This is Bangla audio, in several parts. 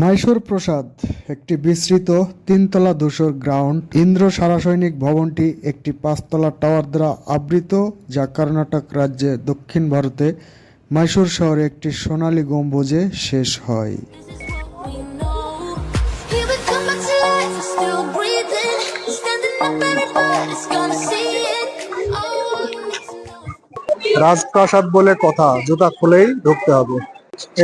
মাইশোর প্রসাদ, একটি বিস্তৃত তিনতলা ধূসর গ্রাউন্ড ইন্দ্র সারাসৈনিক ভবনটি একটি পাঁচতলা টাওয়ার দ্বারা আবৃত, যা কর্ণাটক রাজ্যে দক্ষিণ ভারতে মাইশোর শহরে একটি সোনালী গম্বুজে শেষ হয়. রাজপ্রাসাদ বলে কথা, জুতা খুলেই ঢুকতে হবে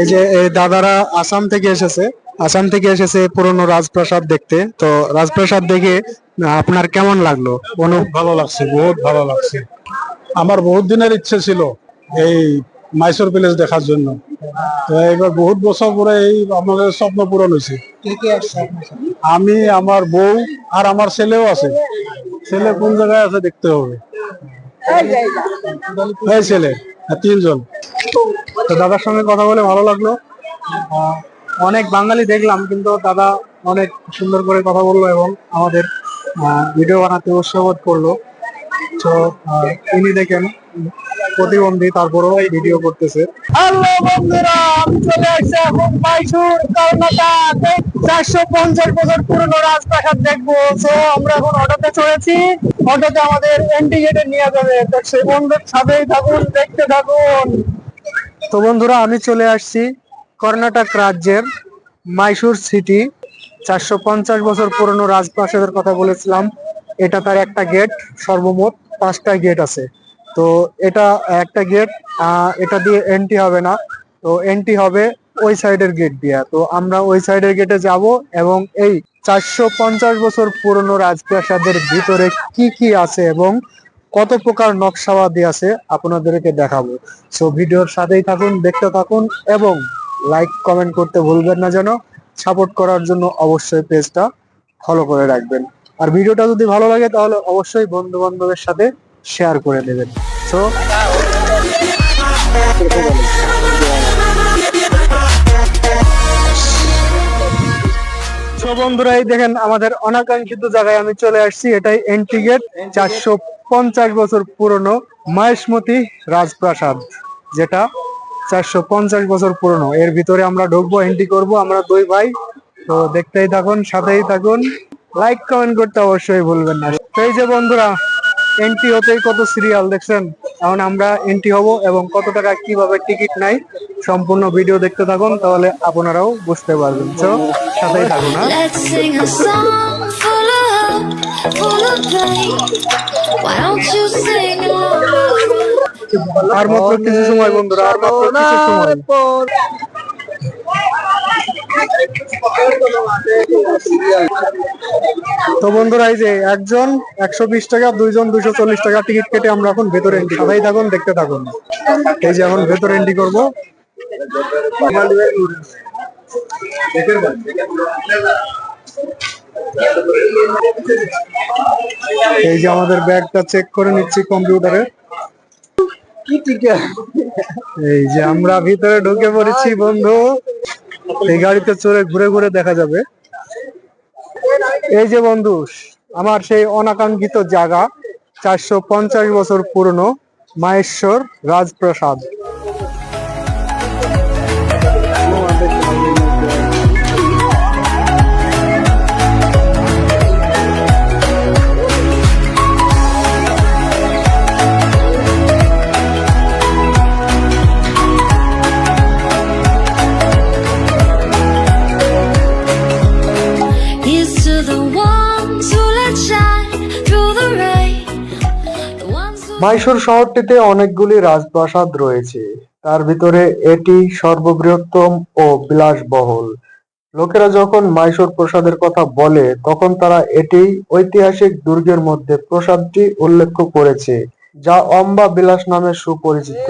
এই যে, এই দাদারা আসাম থেকে এসেছে আসাম থেকে এসেছে পুরনো রাজপ্রাসাদ দেখতে। তো রাজপ্রাসাদ দেখে আপনার কেমন লাগল? অনু খুব ভালো লাগছে বহুত ভালো লাগছে। আমার বহুত দিনের ইচ্ছে ছিল এই মাইসোর প্যালেস দেখার জন্য। তো এবার বহুত বছর পরে এই আমাদের স্বপ্ন পূরণ হয়েছে। আমি আমার বউ আর আমার ছেলেও আছে। ছেলে কোন জায়গায় আছে দেখতে হবে। ছেলে তিনজন। তো দাদার সঙ্গে কথা বলে ভালো লাগল। অনেক বাঙালি দেখলাম কিন্তু দাদা অনেক সুন্দর করে কথা বলল এবং আমাদের ভিডিও বানাতে উৎসাহ করল। তো ইনি দেখেন প্রতিবন্ধী তারপরেও ভিডিও করতেছে। হ্যালো বন্ধুরা আমি চলে আসছি এখন মাইসুর কর্ণাটক চারশো পঞ্চাশ বছর পুরনো রাজপ্রাসাদ দেখব। তো আমরা এখন অটোতে চড়েছি। অটোতে আমাদের এন্টি গেটে নিয়ে যাবে। তো সেই বন্ধুর সাথেই থাকুন দেখতে থাকুন। তো বন্ধুরা আমি চলে আসছি। কর্ণাটক রাজ্যের মাইসুর সিটি, চারশো পঞ্চাশ বছর পুরনো রাজপ্রাসাদের কথা বলেছিলাম। এটা তার একটা গেট, সর্বমোট পাঁচটা গেট আছে। তো এটা একটা গেট এটা দিয়ে এন্ট্রি হবে না। তো এন্ট্রি হবে ওই সাইডের গেট দিয়ে। তো আমরা ওই সাইডের গেটে যাব এবং এই চারশো পঞ্চাশ বছর পুরনো রাজপ্রাসাদের ভিতরে কি কি আছে এবং কত প্রকার নকশাবাদি আছে, আপনাদেরকে দেখাবো। সো ভিডিওর সাথেই থাকুন, দেখতে থাকুন এবং লাইক কমেন্ট করতে ভুলবেন না যেন। সাপোর্ট করার জন্য অবশ্যই পেজটা ফলো করে রাখবেন। আর ভিডিওটা যদি ভালো লাগে তাহলে অবশ্যই বন্ধু বান্ধবের সাথে শেয়ার করে দেবেন সো বন্ধুরা, এই দেখেন আমাদের অনাকাঙ্ক্ষিত জায়গায় আমি চলে আসছি। এটাই এন্ট্রি গেট চারশো পঞ্চাশ বছর পুরনো মাহেশমতি রাজপ্রাসাদ, যেটা চারশো পঞ্চাশ বছর পুরনো। এর ভিতরে আমরা ঢুকবো এন্ট্রি করব, আমরা দুই ভাই। তো দেখতেই থাকুন, সাথেই থাকুন। লাইক কমেন্ট করতে অবশ্যই ভুলবেন না। এই যে বন্ধুরা এন্ট্রি হতেই কত সিরিয়াল দেখছেন? এখন আমরা এন্ট্রি হব এবং কত টাকা, কীভাবে টিকিট নাই, সম্পূর্ণ ভিডিও দেখতে থাকুন, তাহলে আপনারাও বুঝতে পারবেন। তো সাথেই থাকুন হ্যাঁ. Why don't you sing along? আর মাত্র কিছু সময় বন্ধুরা আর মাত্র কিছু সময়। তো বন্ধুরা এই যে একজন একশো বিশ টাকা দুইজন দুইশো চল্লিশ টাকা টিকিট কেটে আমরা এখন ভেতরে এন্ট্রি সবাই থাকুন দেখতে থাকুন। এই যে এখন ভেতরে এন্ট্রি করব। এই যে আমাদের ব্যাগটা চেক করে নিচ্ছি কম্পিউটারে এই যে আমরা ভিতরে ঢুকে পড়েছি, বন্ধু। এই গাড়িতে চড়ে ঘুরে ঘুরে দেখা যাবে। এই যে বন্ধু, আমার সেই অনাকাঙ্ক্ষিত জায়গা, চারশো পঞ্চাশ বছর পুরনো মাহেশ্বর রাজপ্রাসাদ। মাইসোর শহরটিতে অনেকগুলি রাজপ্রাসাদ রয়েছে। তার ভিতরে এটি সর্ববৃহত্তম ও বিলাসবহুল। লোকেরা যখন মাইসোর প্রসাদের কথা বলে, তখন তারা এটি ঐতিহাসিক দুর্গের মধ্যে প্রসাদটি উল্লেখ করেছে, যা অম্বা বিলাস নামে সুপরিচিত।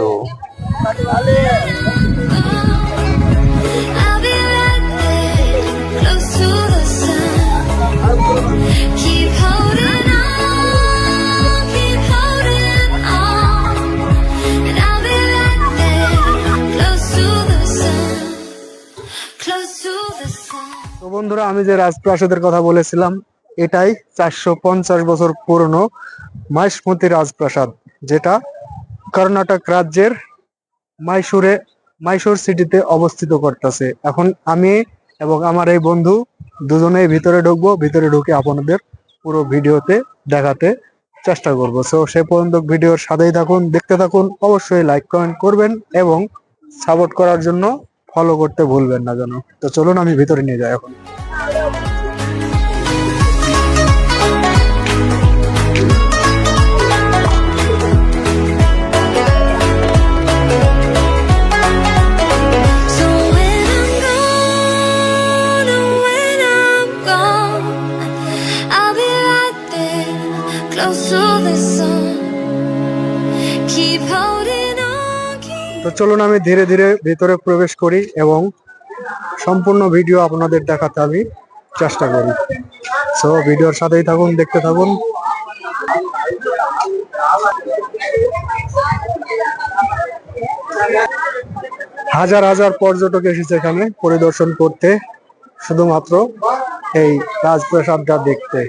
বন্ধুরা, আমি যে রাজপ্রাসাদের কথা বলেছিলাম, এটাই চারশো পঞ্চাশ বছর পুরনো মাইসমতি রাজপ্রাসাদ, যেটা কর্ণাটক রাজ্যের মাইসুরে, মাইসুর সিটিতে অবস্থিত করতেছে। এখন আমি এবং আমার এই বন্ধু দুজনেই ভিতরে ঢুকবো, ভিতরে ঢুকে আপনাদের পুরো ভিডিওতে দেখাতে চেষ্টা করব। সো সে পর্যন্ত ভিডিওর সাথেই থাকুন, দেখতে থাকুন, অবশ্যই লাইক কমেন্ট করবেন এবং সাপোর্ট করার জন্য ফলো করতে ভুলবেন না যেন। তো চলুন আমি ভিতরে নিয়ে যাই এখন। তো চলুন আমি ধীরে ধীরে ভিতরে প্রবেশ করি এবং সম্পূর্ণ ভিডিও আপনাদের দেখাতে আমি চেষ্টা করি। সো ভিডিওর সাথেই থাকুন, দেখতে থাকুন। হাজার হাজার পর্যটক এসেছে এখানে পরিদর্শন করতে, শুধুমাত্র এই রাজপ্রাসাদটা দেখতে।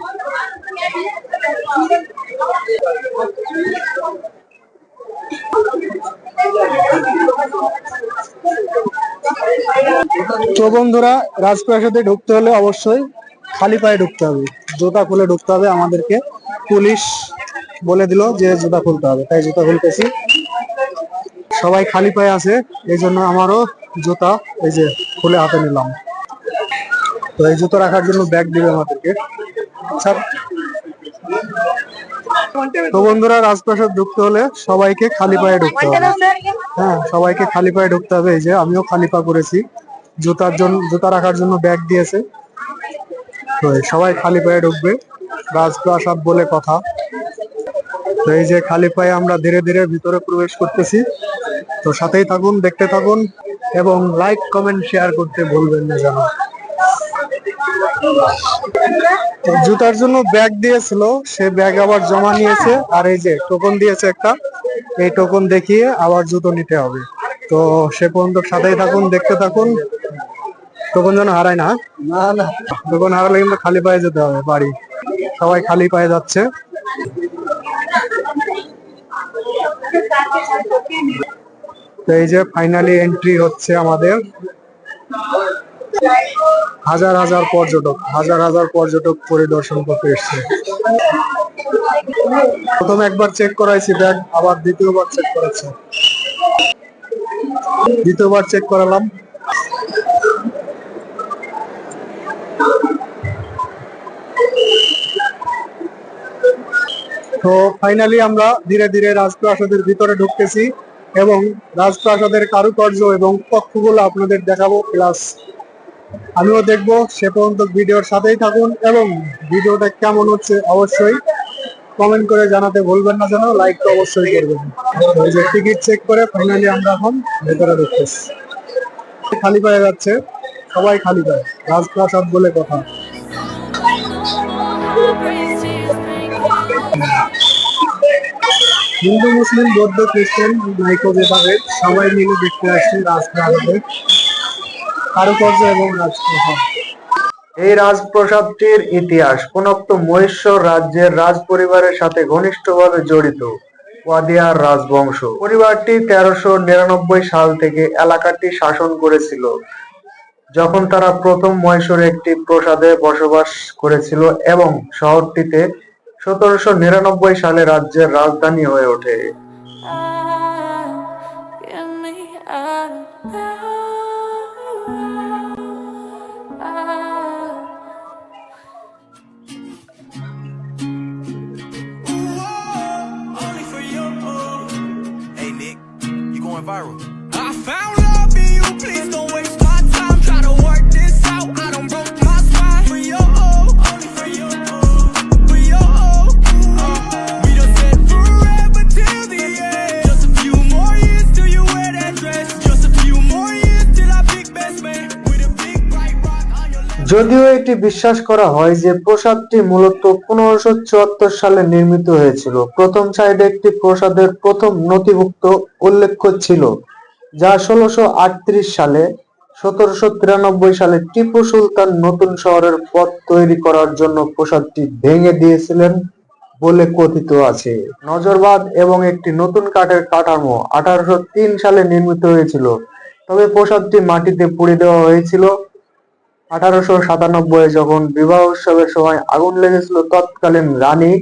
তো বন্ধুরা, রাজপ্রাসাদে ঢুকতে হলে অবশ্যই খালি পায়ে ঢুকতে হবে। জুতা খুলে ঢুকতে হবে আমাদেরকে। পুলিশ বলে দিল যে জুতা খুলতে হবে। তাই জুতা খুলতেছি। সবাই খালি পায়ে আছে, এই জন্য আমারও জুতা এই যে খুলে হাতে নিলাম। তো এই জুতো রাখার জন্য ব্যাগ দিবে আমাদেরকে। স্যার? তো বন্ধুরা, রাজপ্রাসাদ ঢুকতে হলে সবাইকে খালি পায়ে ঢুকতে হবে। হ্যাঁ সবাইকে খালি পায়ে ঢুকতে হবে। এই যে আমিও খালি পা করেছি। জুতার জন্য জুতা রাখার জন্য ব্যাগ দিয়েছে। তো সবাই খালি পায়ে ঢুকবে। রাজপ্রাসাদ বলে কথা। তো এই যে খালি পায়ে আমরা ধীরে ধীরে ভিতরে প্রবেশ করতেছি। তো সাথেই থাকুন, দেখতে থাকুন এবং লাইক কমেন্ট শেয়ার করতে ভুলবেন না তো জুতার জন্য ব্যাগ দিয়েছিল সে ব্যাগ আবার জমা নিয়েছে আর এই যে টোকন দিয়েছে একটা এই টোকন দেখিয়ে আবার জুতো নিতে হবে। তো সে পর্যন্ত সাথেই থাকুন দেখতে থাকুন। টোকন যেন হারায় না না না। টোকন হারালে কিন্তু খালি পায়ে যেতে হবে বাড়ি। সবাই খালি পায়ে যাচ্ছে। তো এই যে ফাইনালি এন্ট্রি হচ্ছে আমাদের। হাজার হাজার পর্যটক, হাজার হাজার পর্যটক পরিদর্শন করতে এসছে। প্রথম একবার চেক করাইছি ব্যাগ আবার দ্বিতীয়বার চেক করাচ্ছে। দ্বিতীয়বার চেক করালাম। তো ফাইনালি আমরা ধীরে ধীরে রাজপ্রাসাদের ভিতরে ঢুকতেছি এবং রাজপ্রাসাদের কারুকার্য এবং কক্ষগুলো আপনাদের দেখাবো প্লাস আমিও দেখব, সে পর্যন্ত ভিডিওর সাথেই থাকুন এবং ভিডিওটা কেমন হচ্ছে অবশ্যই কমেন্ট করে জানাতে ভুলবেন না যেন লাইক তো অবশ্যই করবেন। টিকিট চেক করে ফাইনালি আমরা এখন ভেতরে ঢুকতেছি। খালি পায়ে যাচ্ছে, সবাই খালি পায়ে, রাজপ্রাসাদ বলে কথা। হিন্দু, মুসলিম, বৌদ্ধ, খ্রিস্টান, নাইকো ভেদাভেদ সবাই মিলে দেখতে আসছে রাজপ্রাসাদের কারুকার্য এবং রাজপ্রাসাদ। এই রাজপ্রাসাদটির ইতিহাস পুনক্ত মহেশ্বর রাজ্যের রাজ পরিবারের সাথে ঘনিষ্ঠভাবে জড়িত ওয়াদিয়ার রাজবংশ। পরিবারটি তেরোশো নিরানব্বই সাল থেকে এলাকাটি শাসন করেছিল যখন তারা প্রথম মহীশূরে একটি প্রাসাদে বসবাস করেছিল এবং শহরটিতে সতেরোশো নিরানব্বই সালে রাজ্যের রাজধানী হয়ে ওঠে। যদিও এটি বিশ্বাস করা হয় যে প্রাসাদটি মূলত পনেরোশো চুয়াত্তর সালে নির্মিত হয়েছিল। প্রথম সাইডে একটি প্রাসাদের প্রথম নথিভুক্ত উল্লেখ্য ছিল, যা ষোলোশো আটত্রিশ সালে, সতেরোশো তিরানব্বই সালে টিপু সুলতান নতুন শহরের পথ তৈরি করার জন্য প্রাসাদটি ভেঙে দিয়েছিলেন বলে কথিত আছে। নজরবাদ এবং একটি নতুন কাঠের কাঠামো আঠারোশো তিন সালে নির্মিত হয়েছিল, তবে প্রাসাদটি মাটিতে পুড়ে দেওয়া হয়েছিল। আঠারোশো সাতানব্বই যখন বিবাহ উৎসবের সময় আগুন লেগেছিল, তৎকালীন রানী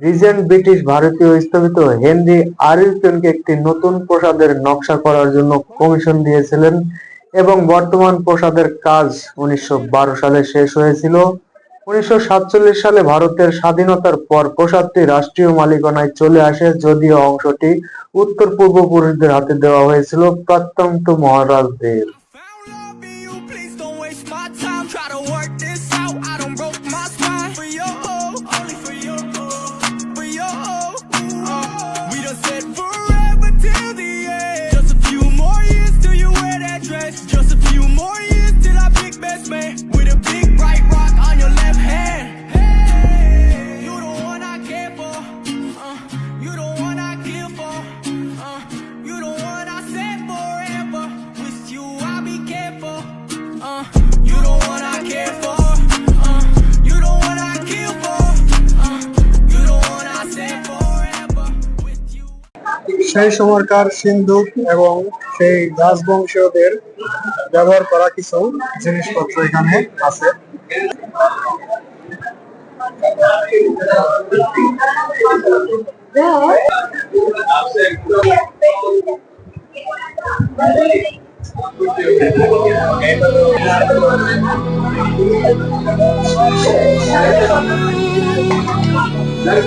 রিজেন্ট ব্রিটিশ ভারতীয় স্থপিত হেনরি আরিলটনকে একটি নতুন প্রাসাদের নকশা করার জন্য কমিশন দিয়েছিলেন এবং বর্তমান প্রাসাদের কাজ উনিশশো বারো সালে শেষ হয়েছিল। উনিশশো সাতচল্লিশ সালে ভারতের স্বাধীনতার পর প্রাসাদটি রাষ্ট্রীয় মালিকানায় চলে আসে, যদিও অংশটি উত্তর পূর্বপুরুষদের হাতে দেওয়া হয়েছিল, প্রত্যন্ত মহারাজদের। সেই সময়কার সিন্ধুক এবং সেই রাজবংশীয়দের ব্যবহার করা কিছু জিনিসপত্র এখানে আছে। Let's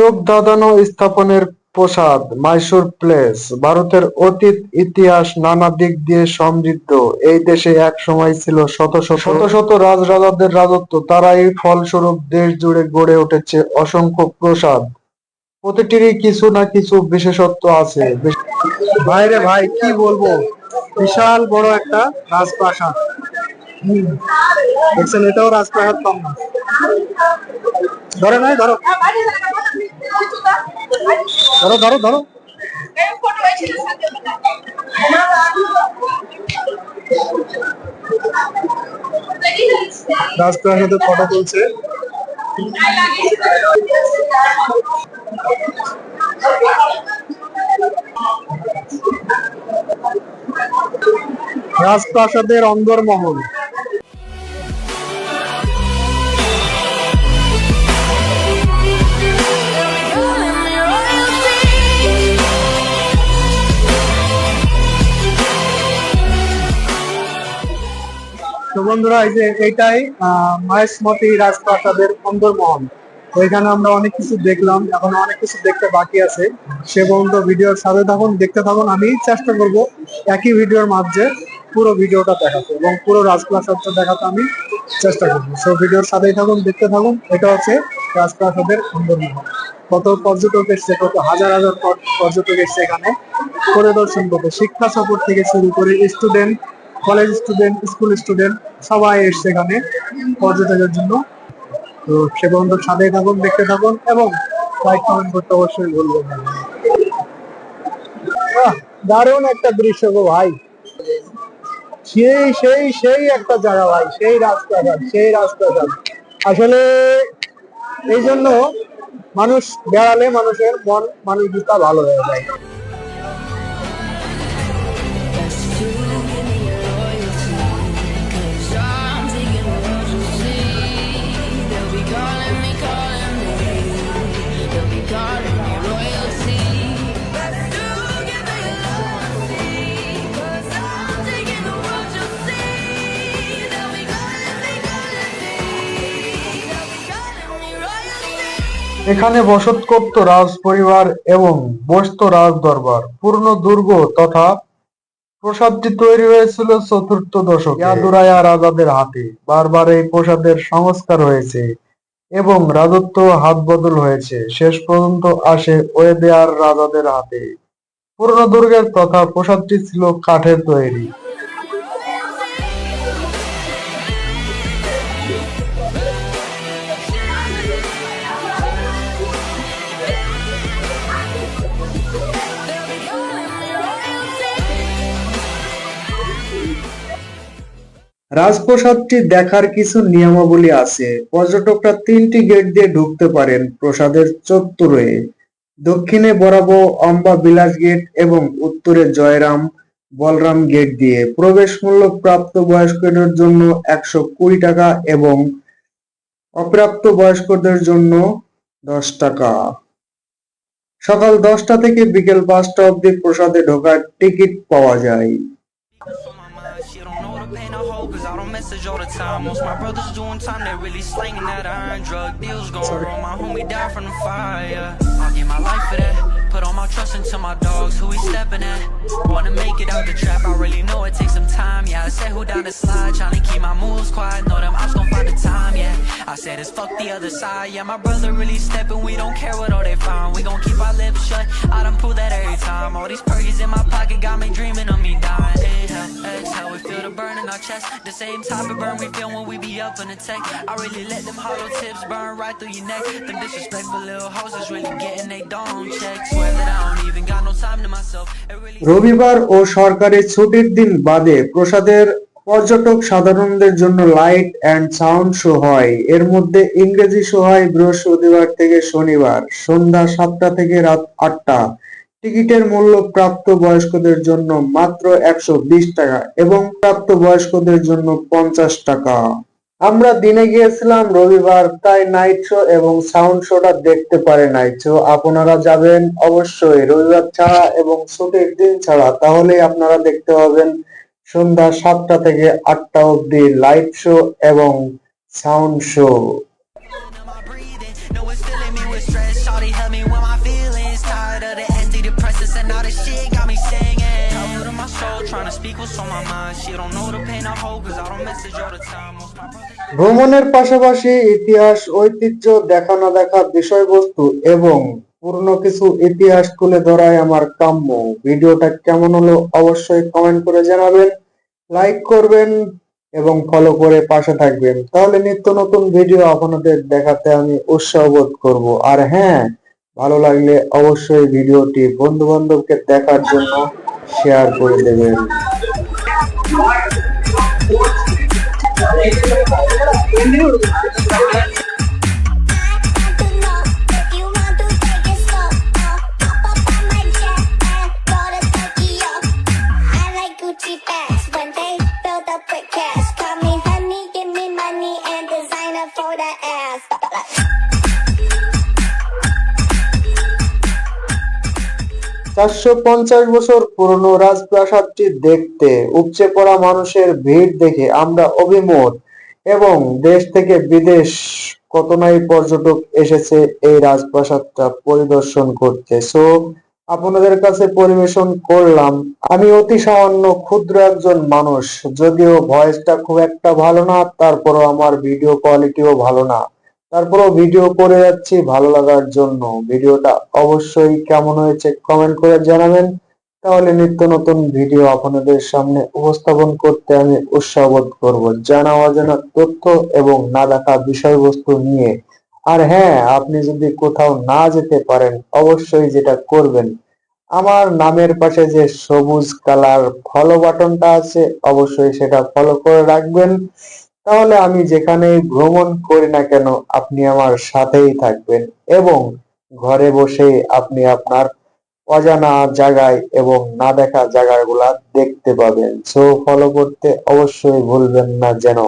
চোখ ধাঁধানো স্থাপনের প্রসাদ মাইসুর প্লেস ভারতের অতীত ইতিহাস নানা দিক দিয়ে সমৃদ্ধ। এই দেশে এক সময় ছিল শত শত শত শত রাজরাজাদের রাজত্ব তারাই ফলস্বরূপ দেশ জুড়ে গড়ে উঠেছে অসংখ্য প্রসাদ। প্রতিটিরই কিছু না কিছু বিশেষত্ব আছে। ভাইরে ভাই কি বলব? বিশাল বড় একটা রাজপ্রাসাদ। দেখছেন এটাও রাজপ্রাসাদ কম না ধরে নাই ধরো। ধরো ধরো ধরো। রাজপ্রাসাদে ফটো তুলছে। রাজপ্রাসাদের অন্দরমহল। তো বন্ধুরা এই যে আহ, মহেশমতি রাজপ্রাসাদের অন্দরমহল। এখানে আমরা অনেক কিছু দেখলাম, এখন অনেক কিছু দেখতে বাকি আছে। সে পর্যন্ত ভিডিওর সাথে থাকুন, দেখতে থাকুন আমি চেষ্টা করব একই ভিডিওর মাঝে পুরো ভিডিওটা দেখাতে এবং পুরো রাজপ্রাসাদটা দেখাতে আমি চেষ্টা করব। সো ভিডিওর সাথেই থাকুন, দেখতে থাকুন, এটা হচ্ছে রাজপ্রাসাদের অন্দরমহল কত পর্যটক এসছে, কত হাজার হাজার পর- পর্যটক এসছে এখানে। পরিদর্শন করতে, শিক্ষা সফর থেকে শুরু করে student college student school student সবাই এসছে এখানে পর্যটকের জন্য। তো সে পর্যন্ত সাথেই থাকুন, দেখতে থাকুন এবং লাইক কমেন্ট করতে অবশ্যই ভুলবেন না। দারুণ একটা দৃশ্য গো ভাই। সেই সেই সেই একটা জায়গা ভাই, সেই রাস্তাঘাট সেই রাস্তাঘাট আসলে এই জন্য মানুষ বেড়ালে মানুষের মন মানসিকতা ভালো হয়ে যায়। এখানে বসত করত রাজ পরিবার এবং বসত রাজ দরবার পূর্ণ দুর্গ তথা প্রসাদটি তৈরি হয়েছিল চতুর্থ দশকে। ইয়াদুরায়া রাজাদের হাতে। বারবার এই প্রসাদের সংস্কার হয়েছে এবং রাজত্ব হাত বদল হয়েছে। শেষ পর্যন্ত আসে ওয়েদেয়ার রাজাদের হাতে। পুরনো দুর্গের তথা প্রসাদটি ছিল কাঠের তৈরি। রাজপ্রসাদটি দেখার কিছু নিয়মাবলী আছে। পর্যটকরা তিনটি গেট দিয়ে ঢুকতে পারেন প্রসাদের চত্বরে। দক্ষিণে বরাবর অম্বা বিলাস গেট এবং উত্তরে জয়রাম বলরাম গেট দিয়ে। প্রবেশ মূল্য প্রাপ্ত বয়স্কদের জন্য একশো কুড়ি টাকা এবং অপ্রাপ্ত বয়স্কদের জন্য দশ টাকা। সকাল দশটা থেকে বিকেল পাঁচটা অবধি প্রসাদে ঢোকার টিকিট পাওয়া যায়। All the time. Most my brothers doing time, they really slanging that iron. Drug deals going wrong, my homie died from the fire. I'll give my life for that. Put all my trust into my dogs, who we stepping at. Wanna make it out the trap, I really know it takes some time. Yeah, I said who down the slide, tryna keep my moves quiet. Know them ops gon' find the time, yeah. I said it's fuck the other side, yeah. My brother really stepping, we don't care what all they find. We gon' keep our lips shut, I done prove that every time. All these perkies in my pocket got me dreaming of me dying. Exhale, we feel the burn in our chest. The same type of burn we feel when we be up in the tech. I really let them hollow tips burn right through your neck. Them disrespectful little hoes is really getting they dome check. রবিবার ও সরকারি ছুটির দিন বাদে প্রসাদের পর্যটক সাধারণদের জন্য লাইট অ্যান্ড সাউন্ড শো হয়। এর মধ্যে ইংরেজি শো হয় বৃহস্পতিবার থেকে শনিবার, সন্ধ্যা সাতটা থেকে রাত আটটা। টিকিটের মূল্য প্রাপ্ত বয়স্কদের জন্য মাত্র একশো বিশ টাকা এবং প্রাপ্ত বয়স্কদের জন্য পঞ্চাশ টাকা। আমরা দিনে গিয়েছিলাম, রবিবার তাই নাইচো এবং সাউন্ড শোটা দেখতে পারে নাইচো আপনারা যাবেন অবশ্যই রবিবার ছাড়া এবং ছুটির দিন ছাড়া। তাহলে আপনারা দেখতে পাবেন সন্ধ্যা সাতটা থেকে আটটা অবধি লাইভ শো এবং সাউন্ড শো ভ্রমণের পাশাপাশি ইতিহাস, ঐতিহ্য দেখা না দেখা বিষয়বস্তু এবং পুরনো কিছু ইতিহাস তুলে ধরাই আমার কাম্য। ভিডিওটা কেমন হলো অবশ্যই কমেন্ট করে জানাবেন লাইক করবেন এবং ফলো করে পাশে থাকবেন। তাহলে নিত্য নতুন ভিডিও আপনাদের দেখাতে আমি উৎসাহ বোধ করব। আর হ্যাঁ ভালো লাগলে অবশ্যই ভিডিওটি বন্ধু বান্ধবকে দেখার জন্য শেয়ার করে দেবেন। എന്തിനു കൊടുക്കും for the ass. চারশো পঞ্চাশ বছর পুরনো রাজপ্রাসাদটি দেখতে উপচে পড়া মানুষের ভিড় দেখে আমরা অভিমত, এবং দেশ থেকে বিদেশ কত নাই পর্যটক এসেছে এই রাজপ্রাসাদটা পরিদর্শন করতে। সো আপনাদের কাছে পরিবেশন করলাম। আমি অতি সামান্য ক্ষুদ্র একজন মানুষ, যদিও ভয়েসটা খুব একটা ভালো না, তারপরও আমার ভিডিও কোয়ালিটিও ভালো না। তারপরও ভিডিও করে যাচ্ছি ভালো লাগার জন্য। ভিডিওটা অবশ্যই কেমন হয়েছে কমেন্ট করে জানাবেন। তাহলে নিত্য নতুন ভিডিও আপনাদের সামনে উপস্থাপন করতে আমি উৎসাহ বোধ করব। জানা অজানা তথ্য এবং না দেখা বিষয়বস্তু নিয়ে। আর হ্যাঁ আপনি যদি কোথাও না যেতে পারেন, অবশ্যই যেটা করবেন। আমার নামের পাশে যে সবুজ কালার ফলো বাটনটা আছে, অবশ্যই সেটা ফলো করে রাখবেন। তাহলে আমি যেখানে ভ্রমণ করি না কেন, আপনি আমার সাথেই থাকবেন এবং ঘরে বসে আপনি আপনার অজানা জায়গায় এবং না দেখা জায়গাগুলা দেখতে পাবেন। সো ফলো করতে অবশ্যই ভুলবেন না যেন।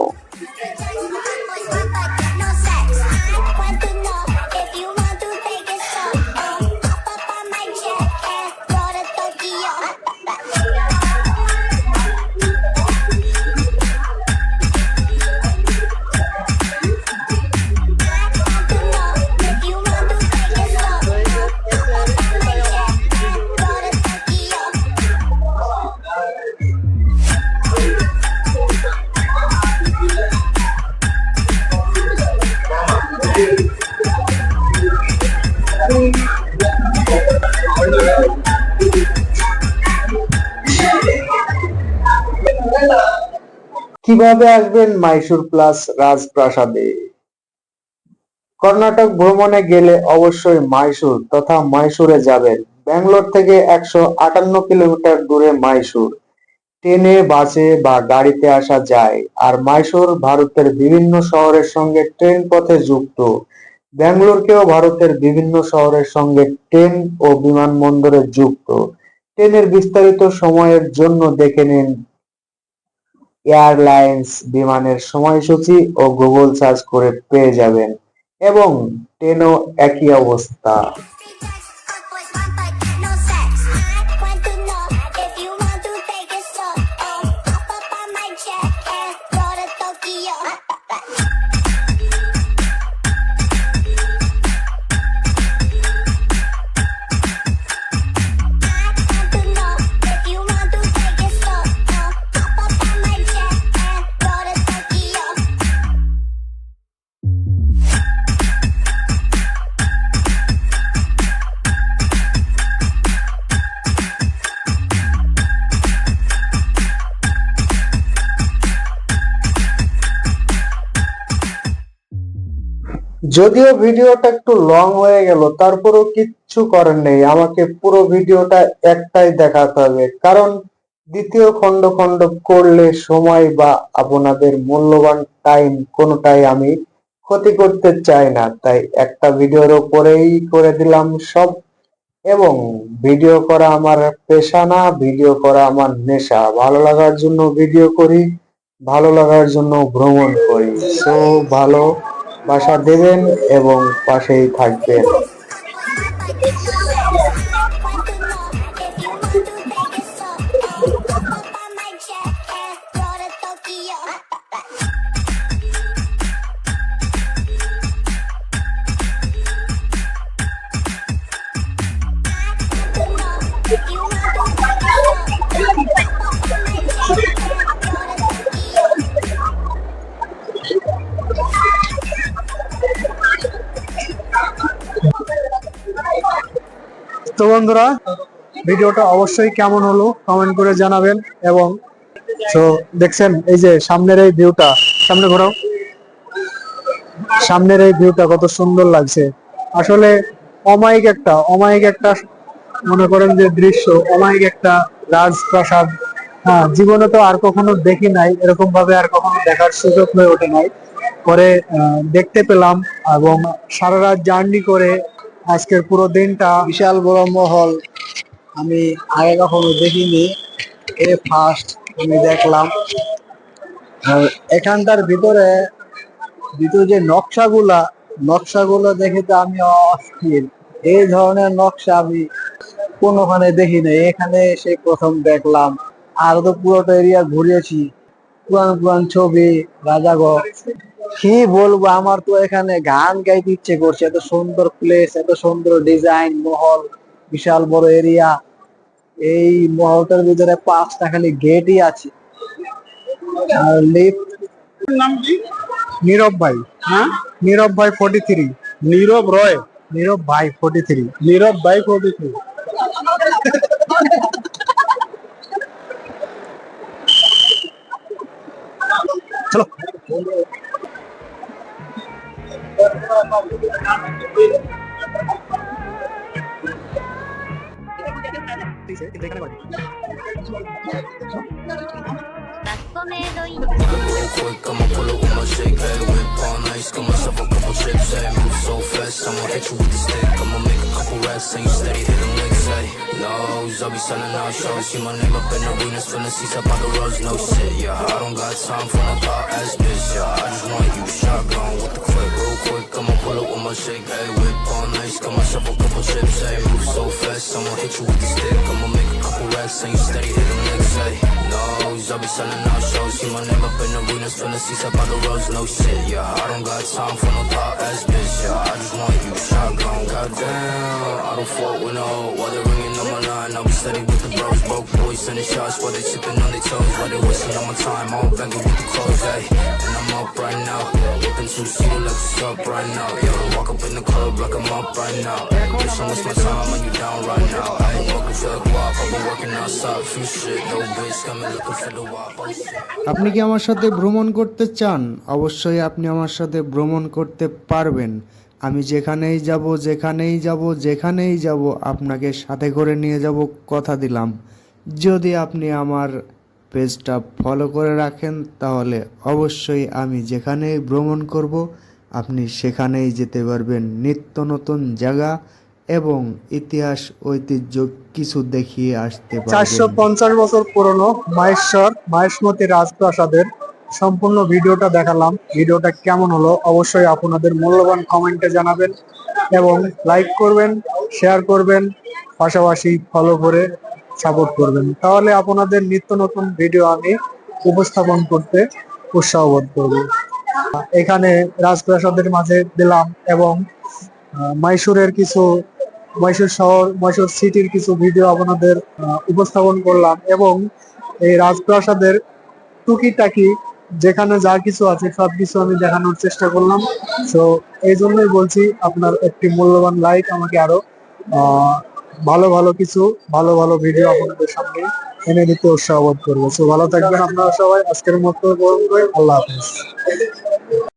কীভাবে আসবেন মাইসুর প্লাস রাজপ্রাসাদে কর্ণাটক ভ্রমণে গেলে অবশ্যই মাইসুর তথা মাইসুরে যাবেন। ব্যাঙ্গালোর থেকে একশো আটান্ন কিলোমিটার দূরে মাইসুর ট্রেনে, বাসে বা গাড়িতে আসা যায়। আর মাইসুর ভারতের বিভিন্ন শহরের সঙ্গে ট্রেন পথে যুক্ত। ব্যাঙ্গালোরকেও ভারতের বিভিন্ন শহরের সঙ্গে ট্রেন ও বিমানবন্দরে যুক্ত। ট্রেনের বিস্তারিত সময়ের জন্য দেখে নিন এয়ারলাইন্স বিমানের সময়সূচি ও গুগল সার্চ করে পেয়ে যাবেন এবং ট্রেনও একই অবস্থা। যদিও ভিডিওটা একটু লং হয়ে গেল, তারপরেও কিচ্ছু করার নেই। আমাকে পুরো ভিডিওটা একটাই দেখাতে হবে। কারণ দ্বিতীয় খণ্ড খণ্ড করলে সময় বা আপনাদের মূল্যবান টাইম কোনোটাই আমি ক্ষতি করতে চাই না। তাই একটা ভিডিওর উপরেই করে দিলাম সব। এবং ভিডিও করা আমার পেশা না, ভিডিও করা আমার নেশা। ভালো লাগার জন্য ভিডিও করি, ভালো লাগার জন্য ভ্রমণ করি। সো ভালো বাসা দেবেন এবং পাশেই থাকবেন। তো বন্ধুরা, ভিডিওটা অবশ্যই কেমন হলো কমেন্ট করে জানাবেন এবং তো দেখছেন, এই যে সামনের এই ভিউটা, সামনে ঘোরাও। সামনের এই ভিউটা কত সুন্দর লাগছে। আসলে অমায়িক একটা অমায়িক একটা মনে করেন যে দৃশ্য, অমায়িক একটা রাজপ্রাসাদ। হ্যাঁ জীবনে তো আর কখনো দেখি নাই, এরকম ভাবে আর কখনো দেখার সুযোগ হয়ে ওঠে নাই। পরে দেখতে পেলাম এবং সারা রাত জার্নি করে আজকের পুরো দিনটা বিশাল বড় মহল। আমি আগে কখনো দেখিনি। এ ফার্স্ট আমি দেখলাম। আর এখানটার ভিতরে ভিতরে যে নকশাগুলা, নকশাগুলো দেখে তো আমি অস্থির। এই ধরনের নকশা আমি কোনোখানে দেখি নাই। এখানে এসে প্রথম দেখলাম। আর তো পুরোটা এরিয়া ঘুরিয়েছি পুরান পুরান ছবি, রাজাগড়। কি বলব? আমার তো এখানে গান গাইতে ইচ্ছে করছে। এত সুন্দর প্লেস এত সুন্দর ডিজাইন মহল বিশাল বড় এরিয়া এই মহলটার ভিতরে পাঁচটা খালি গেটই আছে। আর লিফট নাম কি? নীরব ভাই। হ্যাঁ? নীরব ভাই ফোর্টি থ্রি নীরব রয়। নীরব ভাই ফোর্টি থ্রি নীরব বাইক ওটিতে চলো। I'ma pull up on move so fast, I'ma hit you with the stick, I'ma make a couple racks, and you steady I'll be selling out my name up in arenas, seats up the no yeah, I don't got time for no thought ass bitch, yeah, I just want you shotgun with the quick, real quick, I'ma pull up with my shake, hey, whip on ice, got myself a couple chips, hey, move so fast, I'ma hit you with the stick, I'ma make a couple racks, and you steady hitting licks, hey, nose, I'll be selling out shows, see my name up in arenas, filling seats up on the roads, no shit, yeah, I don't got time for no thought ass bitch, yeah, I just want you shotgun, goddamn, I don't fuck with no, while they're line, I'll be steady with the bros, broke boys, sending shots while they sipping on their toes, while they wasting on my time, I'm banging with the clothes, hey, and I'm up right now, whipping two seater like what's up right now, yeah, walk up in the club like I'm up right now, bitch, don't waste my time when you down right now, I ain't walking for the guap, I've been working outside, few shit, no bitch, me looking for the wop, oh আপনি কি আমার সাথে ভ্রমণ করতে চান অবশ্যই আপনি আমার সাথে ভ্রমণ করতে পারবেন আমি যেখানেই যাব যেখানেই যাব যেখানেই যাব, আপনাকে সাথে করে নিয়ে যাব কথা দিলাম। যদি আপনি আমার পেজটা ফলো করে রাখেন, তাহলে অবশ্যই আমি যেখানেই ভ্রমণ করব, আপনি সেখানেই যেতে পারবেন। নিত্য নতুন জায়গা এবং ইতিহাস, ঐতিহ্য কিছু দেখিয়ে আসতে চারশো পঞ্চাশ বছর পুরনো মাহেশ্বর, মাহেশমতি রাজপ্রাসাদের সম্পূর্ণ ভিডিওটা দেখালাম। ভিডিওটা কেমন হলো অবশ্যই আপনাদের মূল্যবান কমেন্টে জানাবেন এবং লাইক করবেন শেয়ার করবেন পাশাপাশি ফলো করে সাপোর্ট করবেন। তাহলে আপনাদের নিত্য নতুন ভিডিও আমি উপস্থাপন করতে উৎসাহ বোধ করব। এখানে রাজপ্রাসাদের মাঝে দিলাম এবং আহ, মাইসুরের কিছু মহীশূর শহর মহীশূর সিটির কিছু ভিডিও আপনাদের উপস্থাপন করলাম এবং এই রাজপ্রাসাদের টুকিটাকি যেখানে যা কিছু আছে, সব কিছু আমি দেখানোর চেষ্টা করলাম। তো এই জন্যই বলছি, আপনার একটি মূল্যবান লাইক আমাকে আরও ভালো ভালো কিছু, ভালো ভালো ভিডিও আপনাদের সামনে এনে দিতে উৎসাহ বোধ করব। তো ভালো থাকবেন আপনারা সবাই। আজকের মতো আল্লাহ হাফেজ।